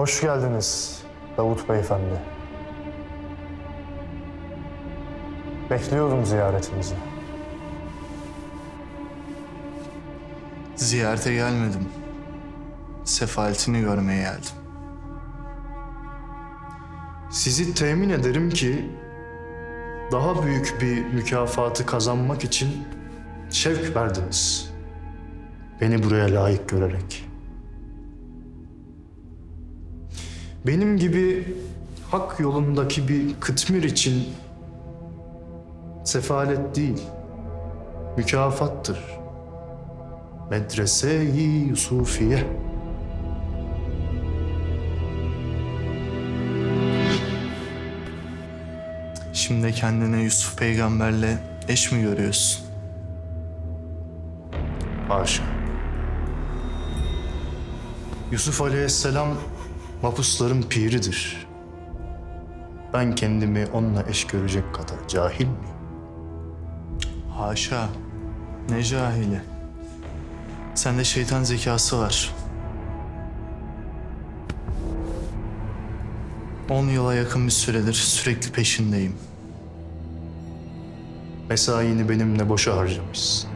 Hoş geldiniz Davut Beyefendi. Bekliyorum ziyaretinizi. Ziyarete gelmedim. Sefaletini görmeye geldim. Sizi temin ederim ki daha büyük bir mükafatı kazanmak için şevk verdiniz. Beni buraya layık görerek. Benim gibi hak yolundaki bir kıtmir için sefalet değil, mükafattır. Medrese-i Yusufiye. Şimdi kendine Yusuf peygamberle eş mi görüyorsun? Haşa. Yusuf Aleyhisselam mapusların piridir. Ben kendimi onunla eş görecek kadar cahil miyim? Haşa. Ne cahili. Sende şeytan zekası var. On yıla yakın bir süredir sürekli peşindeyim. Mesaini benimle boşa harcamışsın.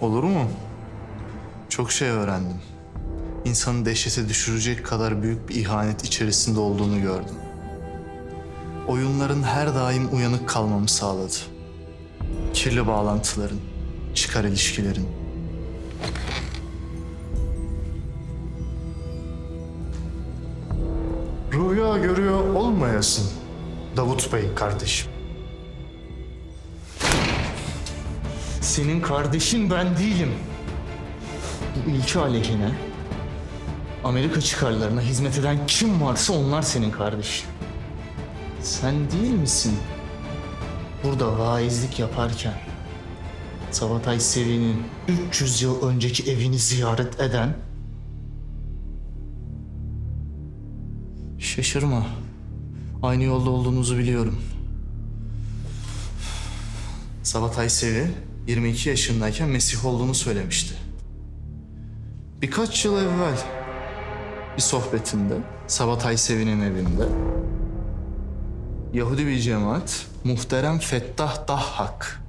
Olur mu? Çok şey öğrendim. İnsanı dehşete düşürecek kadar büyük bir ihanet içerisinde olduğunu gördüm. Oyunların her daim uyanık kalmamı sağladı. Kirli bağlantıların, çıkar ilişkilerin. Rüya görüyor olmayasın Davut Bey kardeşim. Senin kardeşin ben değilim. Bu ülke aleyhine, Amerika çıkarlarına hizmet eden kim varsa onlar senin kardeşin. Sen değil misin? Burada vaizlik yaparken Sabatay Sevi'nin 300 yıl önceki evini ziyaret eden Şaşırma. Aynı yolda olduğunuzu biliyorum. Sabatay Sevi 22 yaşındayken Mesih olduğunu söylemişti. Birkaç yıl evvel bir sohbetinde Sabatay Sevi'nin evinde Yahudi bir cemaat muhterem Fettah Dahhak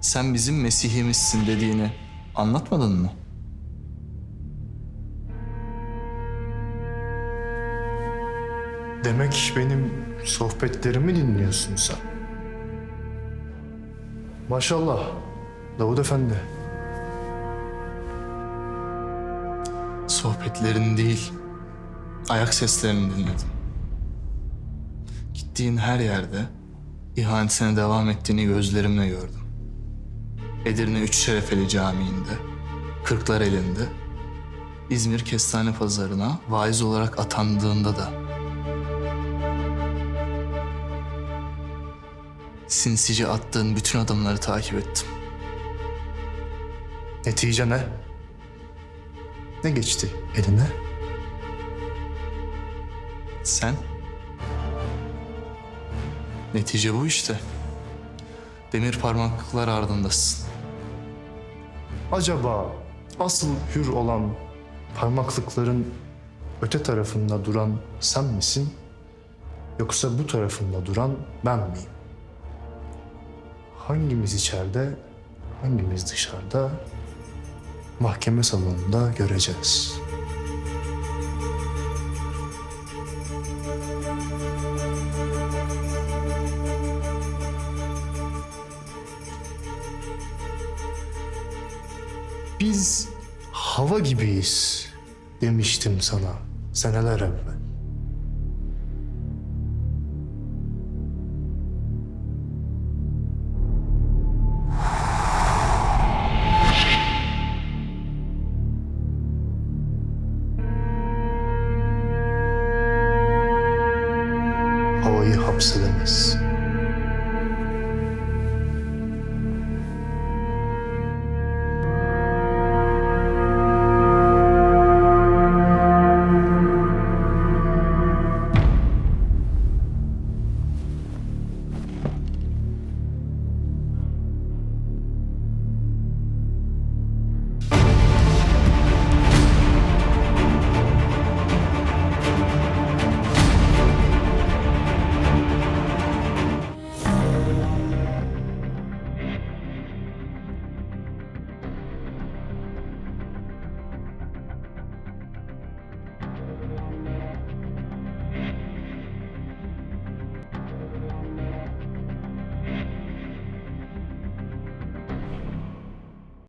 sen bizim Mesih'imizsin dediğini anlatmadın mı? Demek benim sohbetlerimi dinliyorsun sen. Maşallah Davut Efendi. Sohbetlerini değil, ayak seslerini dinledim. Gittiğin her yerde ihanetine devam ettiğini gözlerimle gördüm. Edirne Üç Şerefeli Camii'nde, Kırklar elinde, İzmir Kestane Pazarı'na vaiz olarak atandığında da. Sinsice attığın bütün adımları takip ettim. Netice ne? Ne geçti eline? Sen? Netice bu işte. Demir parmaklıklar ardındasın. Acaba asıl hür olan parmaklıkların öte tarafında duran sen misin? Yoksa bu tarafında duran ben miyim? Hangimiz içeride, hangimiz dışarıda? Mahkeme salonunda göreceğiz. Biz hava gibiyiz demiştim sana seneler evvel. Havayı hapsedemez.